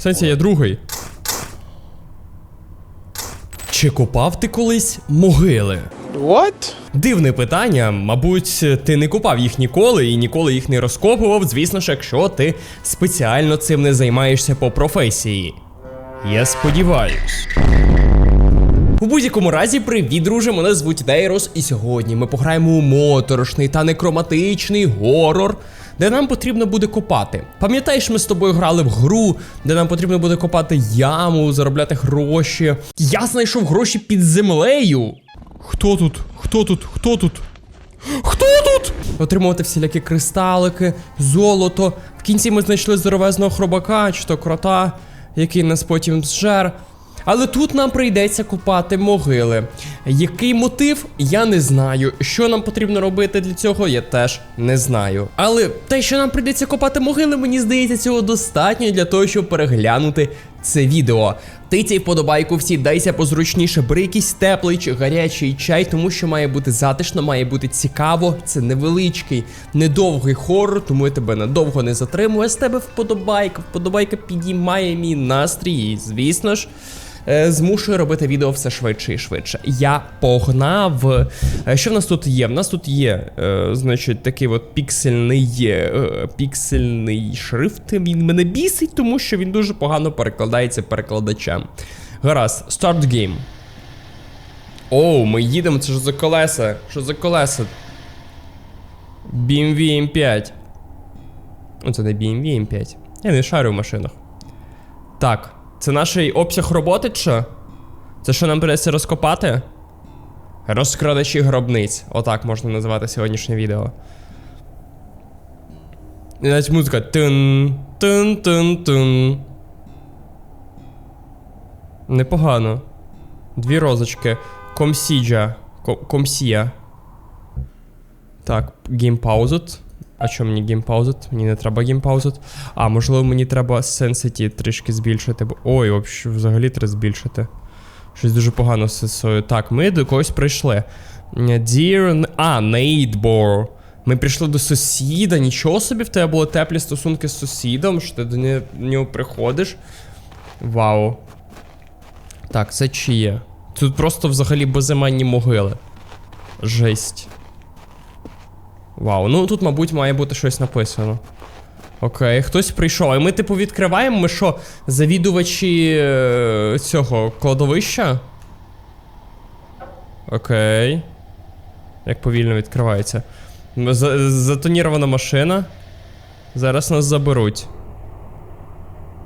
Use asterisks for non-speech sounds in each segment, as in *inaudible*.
Сенсі, я другий. Чи копав ти колись могили? What? Дивне питання. Мабуть, ти не купав їх ніколи і ніколи їх не розкопував, звісно ж, якщо ти спеціально цим не займаєшся по професії. Я сподіваюсь. У будь-якому разі, привіт, друже, мене звуть Дейрос, і сьогодні ми пограємо у моторошний та некроматичний горор, де нам потрібно буде копати. Пам'ятаєш, ми з тобою грали в гру, де нам потрібно буде копати яму, заробляти гроші. Я знайшов гроші під землею. Хто тут? Хто тут? Хто тут? Хто тут? Отримувати всілякі кристалики, золото. В кінці ми знайшли здоровезного хробака чи то крота, який нас потім зжер. Але тут нам прийдеться копати могили. Який мотив, я не знаю. Що нам потрібно робити для цього, я теж не знаю. Але те, що нам прийдеться копати могили, мені здається, цього достатньо для того, щоб переглянути це відео. Тицяй вподобайку всі, дайся позручніше, бери якийсь теплий чи гарячий чай, тому що має бути затишно, має бути цікаво. Це невеличкий, недовгий хорор, тому я тебе надовго не затримую. З тебе вподобайка. Вподобайка підіймає мій настрій. І, звісно ж. Е, Змушує робити відео все швидше і швидше. Я погнав. Е, Що в нас тут є? В нас тут є, е, значить, такий от піксельний, піксельний шрифт. Він мене бісить, тому що він дуже погано перекладається перекладачем. Гаразд, start game. Оу, ми їдемо, це ж за колеса. Що за колеса? BMW M5. Ну, це не BMW M5. Я не шарю в машинах. Так, це наш обсяг роботи, чи? Це що нам придеться розкопати? Розкрадачі гробниць. Отак можна називати сьогоднішнє відео. І навіть музика. Тин, тин, тин, тин. Непогано. Дві розочки. Комсіджа. Комсія. Так, геймпаузит. А що мені геймпаузит? Мені не треба геймпаузит. А, можливо, мені треба Sensity трішки збільшити. бо- Ой, взагалі треба збільшити. Щось дуже погано з сесою. Так, ми до когось прийшли. Dear... А, Neidbor. Ми прийшли до сусіда. Нічого собі в тебе були теплі стосунки з сусідом, що ти до нього приходиш. Вау. Так, це чиє? Тут просто взагалі безіменні могили. Жесть. Вау, ну тут, мабуть, має бути щось написано. Окей, хтось прийшов. І ми, типу, відкриваємо. Ми що, завідувачі е, цього кладовища? Окей. Як повільно відкривається. За- Затонірована машина. Зараз нас заберуть.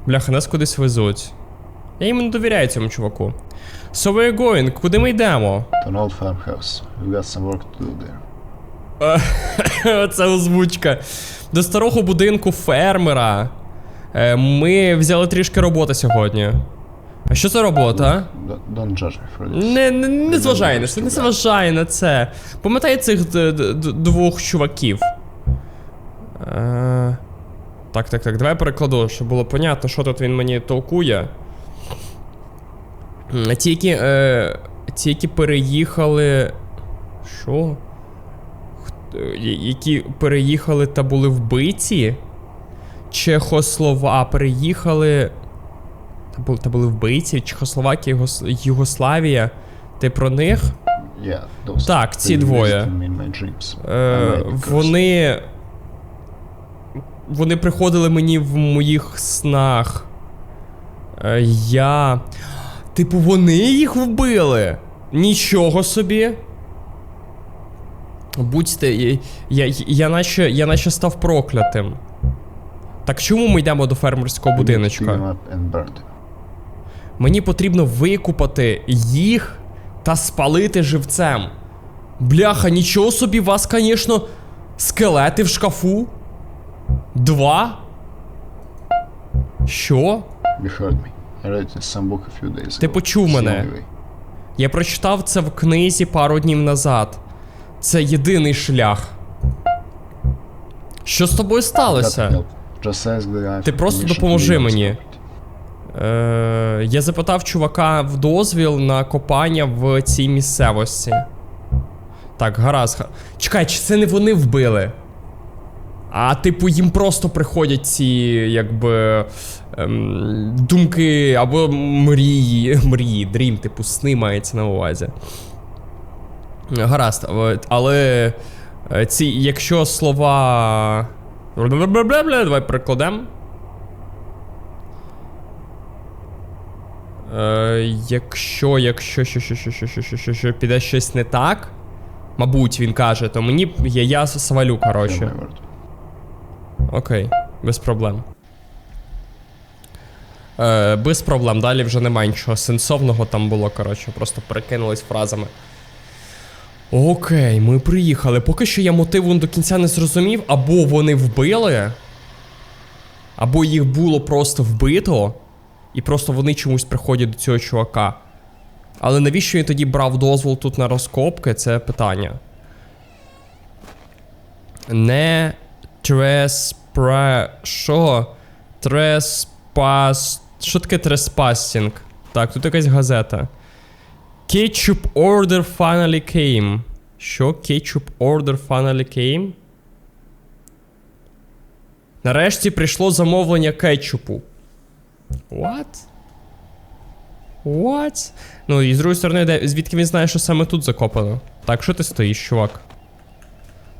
Бляха, нас кудись везуть. Я їм не довіряю цьому чуваку. So we're going, куди ми йдемо? to an old farmhouse. We've got some work to do there. *laughs* Це озвучка. До старого будинку фермера. Е, Ми взяли трішки роботи сьогодні. А що це робота? Don't, judge me for this. Не, не, не зважай на це, не зважай на це. Пам'ятай цих двох чуваків. Е, так, так, так, давай перекладу, щоб було понятно, що тут він мені толкує. Ті, які, е, ті, які переїхали. Що? Я- Які переїхали та були вбиті? Чехослова. Переїхали. Та були, та були вбиті, Чехословакія, Югос- Югославія. Ти про них? Yeah, those. Так, ці двоє. Е, вони. Вони приходили мені в моїх снах. Е, я. Типу, вони їх вбили. Нічого собі. Будьте, я, я, я, наче, я наче став проклятим. Так чому ми йдемо до фермерського будиночка? Мені потрібно викупати їх та спалити живцем. Бляха, нічого собі, вас, звісно, скелети в шкафу. Два. Що? Ти почув мене. Я прочитав це в книзі пару днів назад. Це єдиний шлях. Що з тобою сталося? Ти просто допоможи мені. Е, я запитав чувака в дозвіл на копання в цій місцевості. Так, гаразд. Чекай, чи це не вони вбили? А типу, їм просто приходять ці, якби. Ем, думки або мрії. *laughs* Мрії, дрім, типу, сни мається на увазі. Гаразд, але е, ці, якщо слова. Давай прикладемо. Е, якщо, якщо, що, що, що, що, що, що, що, що піде щось не так, мабуть, він каже, то мені я, я свалю, коротше. Окей, без проблем. Е, без проблем, далі вже немає нічого сенсовного там було, коротше, просто перекинулись фразами. Окей, ми приїхали. Поки що я мотиву до кінця не зрозумів, або вони вбили, або їх було просто вбито, і просто вони чомусь приходять до цього чувака. Але навіщо він тоді брав дозвол тут на розкопки, це питання. Не треспре... Що? Треспас... Що таке треспасінг? Так, тут якась газета. Ketchup order finally came. Що? Ketchup order finally came? Нарешті прийшло замовлення кетчупу. What? What? Ну і з другої сторони, де, звідки він знає, що саме тут закопано? Так, що ти стоїш, чувак?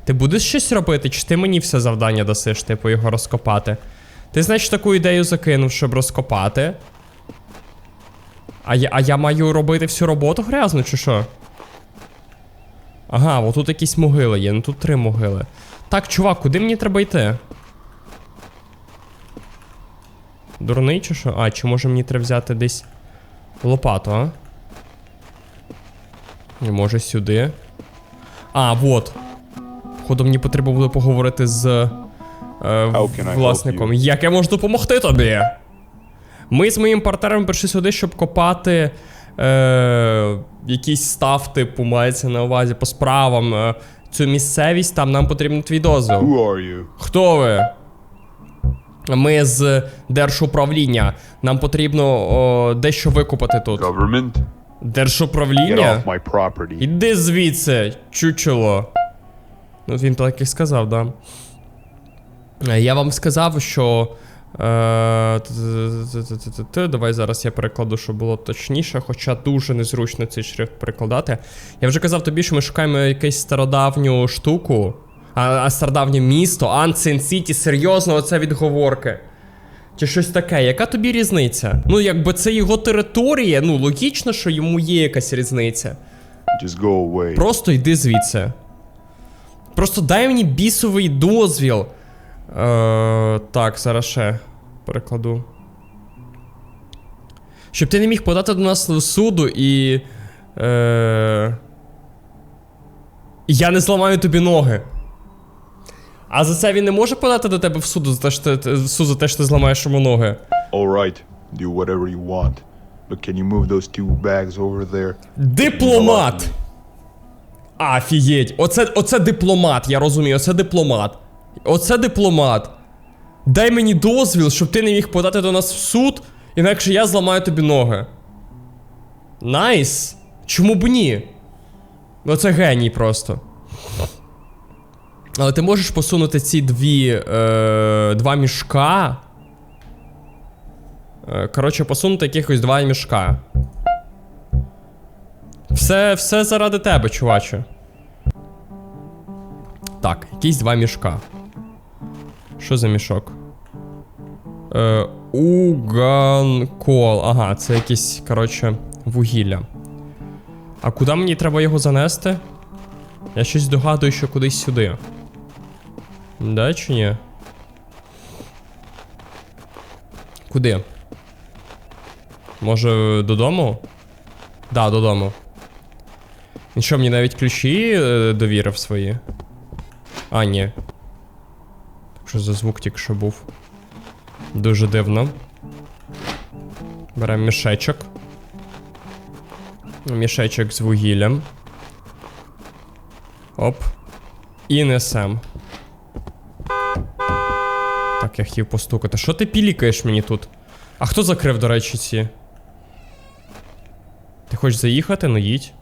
Ти будеш щось робити, чи ти мені все завдання дасиш, типу, його розкопати? Ти, значить, таку ідею закинув, щоб розкопати. А я, а я маю робити всю роботу грязну, чи що? Ага, отут якісь могили є, ну тут три могили. Так, чувак, куди мені треба йти? Дурний чи що? А, чи може мені треба взяти десь лопату, а? І може сюди. А, вот. Походу, мені потрібно буде поговорити з е, власником. Як я можу допомогти тобі? Ми з моїм партнером прийшли сюди, щоб копати е, якийсь став, типу, мається на увазі по справам. Е, цю місцевість, там нам потрібен твій дозвіл. Who are you? Хто ви? Ми з держуправління. Нам потрібно о, дещо викупати тут. Government? Get Держуправління? off my property. Іди звідси, чучело. Ну, він так і сказав, да. Е, Я вам сказав, що. Е, Давай зараз я перекладу, щоб було точніше, хоча дуже незручно цей шрифт перекладати. Я вже казав тобі, що ми шукаємо якусь стародавню штуку, а, а стародавнє місто, Ancient City, серйозно, оце відговорки. Чи щось таке, яка тобі різниця? Ну, якби це його територія, ну логічно, що йому є якась різниця. Just go away. Просто йди звідси. Просто дай мені бісовий дозвіл. Е, так, зараз ще перекладу. Щоб ти не міг подати до нас в суду і. Е, я не зламаю тобі ноги. А за це він не може подати до тебе в суду за те, що ти, в суд за те, що ти зламаєш йому ноги. Alright, do whatever you want. But can you move those two bags over there? Дипломат! Афігеть, оце, оце дипломат, я розумію, оце дипломат. Оце дипломат. Дай мені дозвіл, щоб ти не міг подати до нас в суд, інакше я зламаю тобі ноги. Найс. Чому б ні? Ну це геній просто. Але ти можеш посунути ці дві. Е, два мішка. Е, коротше, посунути якихось два мішка. Все, все заради тебе, чуваче. Так, якісь два мішка. Що за мішок? Е, уганкол. Ага, це якісь, коротше, вугілля. А куди мені треба його занести? Я щось догадую, що кудись сюди. Да чи ні? Куди? Може, додому? Да, додому. Він що, мені навіть ключі е, довірив свої? А, ні. Що за звук тільки що був? Дуже дивно. Беремо мішечок. Мішечок з вугіллям. Оп. І несем. Так, я хотів постукати. Що ти пілікаєш мені тут? А хто закрив, до речі, ці? Ти хочеш заїхати? Ну їдь.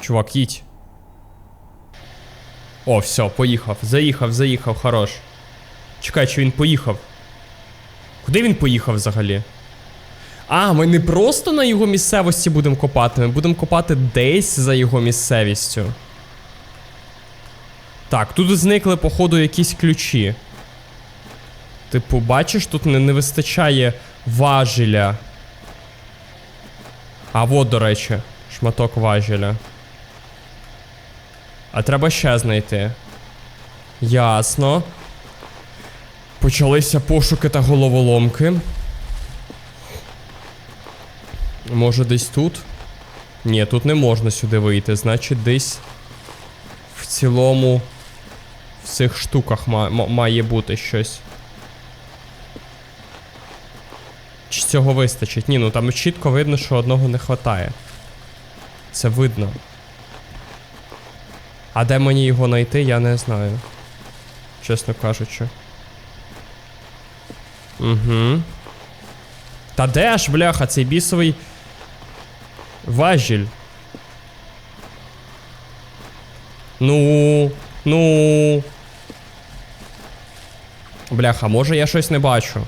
Чувак, їдь. О, все, поїхав. Заїхав, заїхав, хорош. Чекай, чи він поїхав? Куди він поїхав взагалі? А, ми не просто на його місцевості будемо копати, ми будемо копати десь за його місцевістю. Так, тут зникли, походу, якісь ключі. Типу, бачиш, тут не, не вистачає важеля. А от, до речі, шматок важеля. А треба ще знайти. Ясно. Почалися пошуки та головоломки. Може десь тут? Ні, тут не можна сюди вийти. Значить, десь в цілому в цих штуках має бути щось. Чи цього вистачить? Ні, ну там чітко видно, що одного не вистачає. Це видно. А де мені його знайти, я не знаю. Чесно кажучи. Угу. Та де ж, бляха, цей бісовий важіль? Ну, ну. Бляха, може я щось не бачу.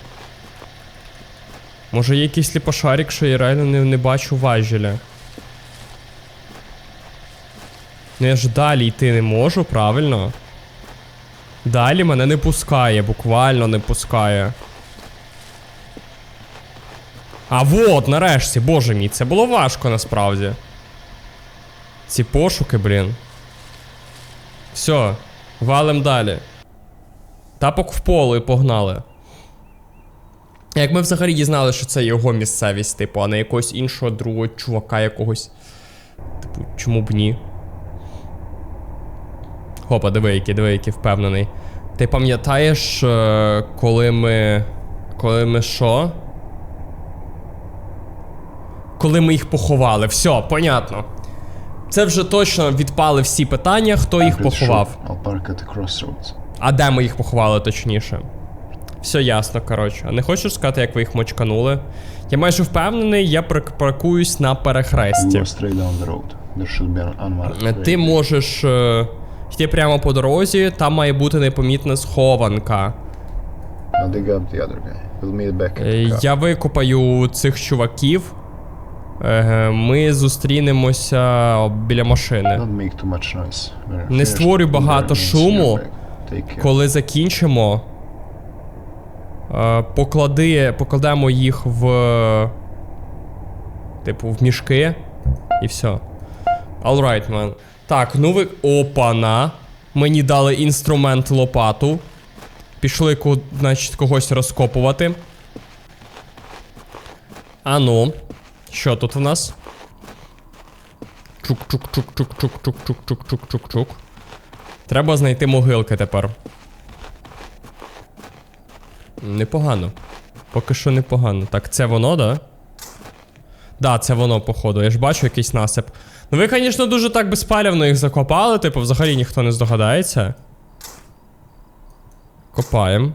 Може є якийсь сліпошарик, що я реально не, не бачу важеля. Ну я ж далі йти не можу, правильно? Далі мене не пускає, буквально не пускає. А вот, нарешті, боже мій, це було важко насправді. Ці пошуки, блін. Все, валим далі. Тапок в поле і погнали. Як ми взагалі дізнали, що це його місцевість, типу, а не якогось іншого другого чувака якогось. Типу, чому б ні? Хопа, диви, який, диви, який впевнений. Ти пам'ятаєш, е, коли ми. Коли ми що? Коли ми їх поховали. Все, понятно. Це вже точно відпали всі питання, хто їх поховав. А де ми їх поховали, точніше? Все ясно, коротше. А не хочеш сказати, як ви їх мочканули? Я майже впевнений, я паркуюсь на перехресті. Ти можеш е, Йти прямо по дорозі, там має бути непомітна схованка. Я викопаю цих чуваків. Ми зустрінемося біля машини. Не створюй багато шуму. Коли закінчимо, поклади, покладемо їх в. Типу, в мішки і все. Alright, man. Так, ну ви. Опана. Мені дали інструмент лопату. Пішли, значить, когось розкопувати. А ну. Що тут у нас? Чук-чук-чук-чук-чук-чук-чук-чук-чук-чук-чук. Треба знайти могилки тепер. Непогано. Поки що непогано. Так, це воно, да? Да, це воно, походу. Я ж бачу якийсь насип. Ну ви, звісно, дуже так безпалівно їх закопали, типу, взагалі ніхто не здогадається. Копаємо.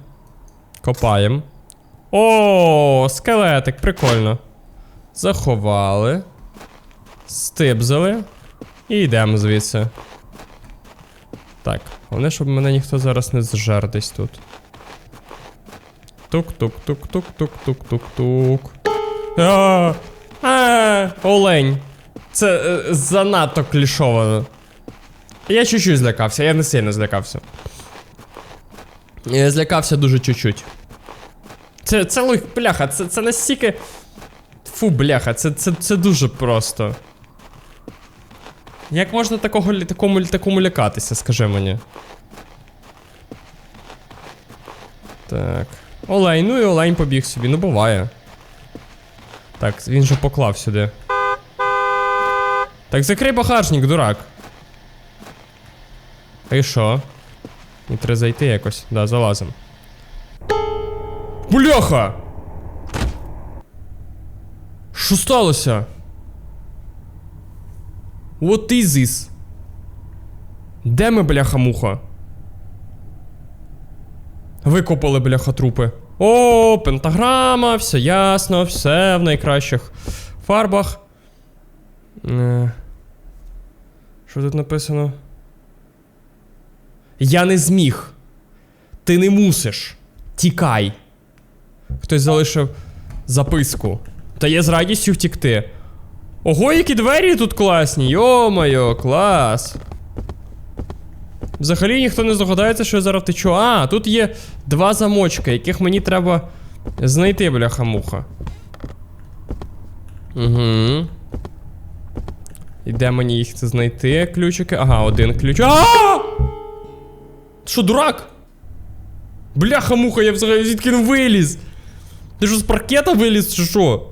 Копаємо. О, скелетик, прикольно. Заховали. Стибзали. І йдемо звідси. Так, головне, щоб мене ніхто зараз не зжер десь тут. Тук-тук-тук-тук-тук-тук-тук-тук. А, Олень. Це е, занадто клішовано. Я чуть-чуть злякався, я не сильно злякався. Я злякався дуже чуть-чуть. Це, це лух, бляха, це, це настільки. Фу, бляха, це, це, це дуже просто. Як можна такого, такому, такому лякатися, скажи мені. Так. Олень, ну і олень побіг собі, ну буває. Так, він же поклав сюди. Так закрий багажник, дурак. І що? І треба зайти якось. Да, залазим. Бляха! Що сталося? What is this? Де ми, бляха-муха? Викопали, бляха, трупи. О, пентаграма, все ясно, все в найкращих фарбах. Е, Що тут написано? Я не зміг. Ти не мусиш. Тікай. Хтось залишив записку. Та я з радістю втікти. Ого, які двері тут класні! Йо-моє, клас. Взагалі ніхто не здогадається, що я зараз втечу. А, тут є два замочки, яких мені треба знайти, бляха-муха. Угу. І де мені їх це знайти? Ключики? Ага, один ключ. А! Що, дурак? Бляха-муха, я взагалі звідки виліз? Ти що з паркета виліз, чи що?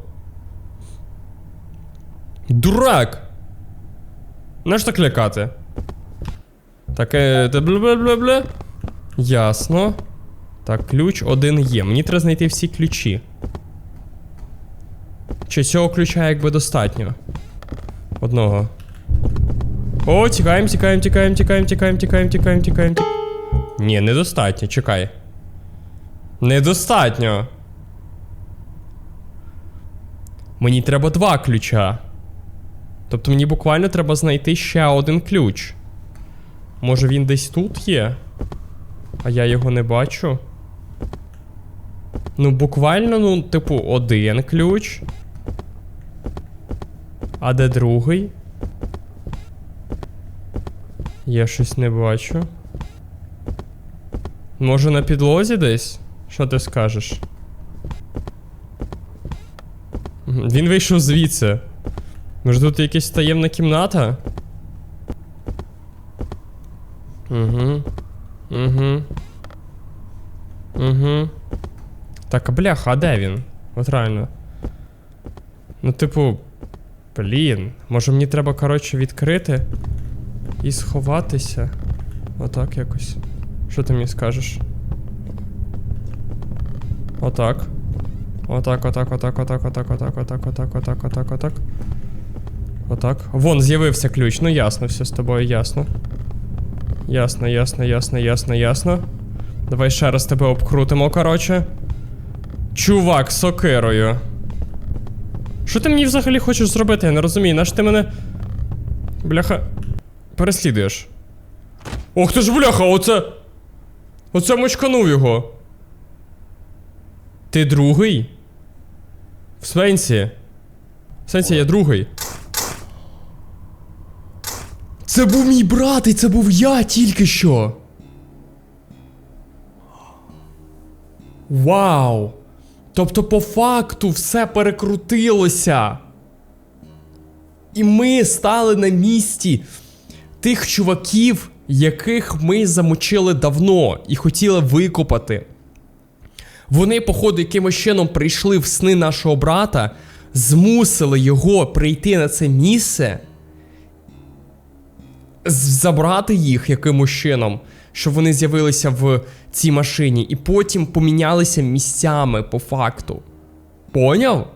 Дурак! Знаєш так лякати? Таке. та бля-бля-бля-бля. Ясно. Так, ключ один є. Мені треба знайти всі ключі. Чи цього ключа якби достатньо? Одного. О, тікаємо, тікаємо, тікаємо, тікаємо, тікаємо, тікаємо, тікаємо, тікаємо. тік- Ні, недостатньо, чекай. Недостатньо. Мені треба два ключа. Тобто мені буквально треба знайти ще один ключ. Може він десь тут є? А я його не бачу. Ну, буквально, ну, типу, один ключ. А де другий? Я щось не бачу. Може на підлозі десь? Що ти скажеш? Він вийшов звідси. Може тут якась таємна кімната? Угу. Угу. Угу. Так, а бляха, а де він? От реально. Ну, типу. Блін. Може мені треба, коротше, відкрити і сховатися. Отак якось. Що ти мені скажеш? Отак. Отак, отак, отак, отак, отак, отак, отак, отак, отак, отак, отак. Отак. Вон, з'явився ключ. Ну ясно, все з тобою ясно. Ясно, ясно, ясно, ясно, ясно. Давай ще раз тебе обкрутимо, коротше. Чувак, сокирою. Що ти мені взагалі хочеш зробити? Я не розумію, наш ти мене. Бляха. Переслідуєш. Ох ти ж бляха, оце. Оце мочканув його. Ти другий? В сенсі? В сенсі, я другий. Це був мій брат, і це був я тільки що. Вау! Тобто, по факту, все перекрутилося. І ми стали на місці тих чуваків, яких ми замочили давно і хотіли викопати. Вони, походу, якимось чином прийшли в сни нашого брата, змусили його прийти на це місце, забрати їх якимось чином, щоб вони з'явилися в цій машині, і потім помінялися місцями по факту. Поняв?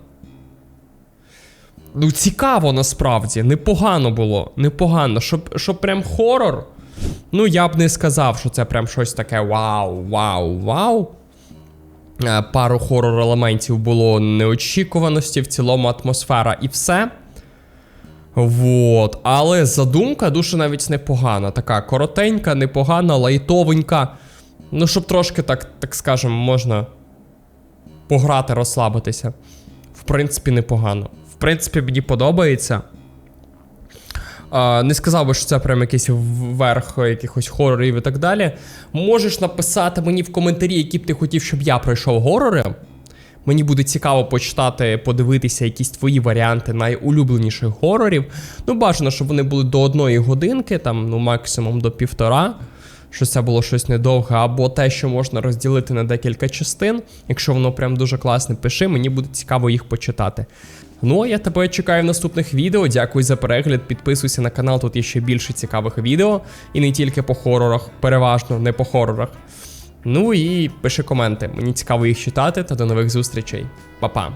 Ну, цікаво насправді, непогано було. Непогано. Щоб, щоб прям хорор. Ну, я б не сказав, що це прям щось таке вау, вау, вау. Е, Пару хорор елементів було неочікуваності, в цілому атмосфера і все. Вот. Але задумка дуже навіть непогана. Така коротенька, непогана, лайтовенька. Ну, щоб трошки, так, так скажемо, можна пограти, розслабитися. В принципі, непогано. В принципі, мені подобається. А, не сказав би, що це прям якийсь верх якихось хорорів і так далі. Можеш написати мені в коментарі, які б ти хотів, щоб я пройшов горори. Мені буде цікаво почитати, подивитися якісь твої варіанти найулюбленіших горорів. Ну, бажано, щоб вони були до одної годинки, там, ну, максимум до півтора. Що це було щось недовге, або те, що можна розділити на декілька частин. Якщо воно прям дуже класне, пиши, мені буде цікаво їх почитати. Ну а я тебе чекаю в наступних відео. Дякую за перегляд. Підписуйся на канал, тут є ще більше цікавих відео. І не тільки по хорорах, переважно не по хорорах. Ну і пиши коменти. Мені цікаво їх читати та до нових зустрічей. Па-па.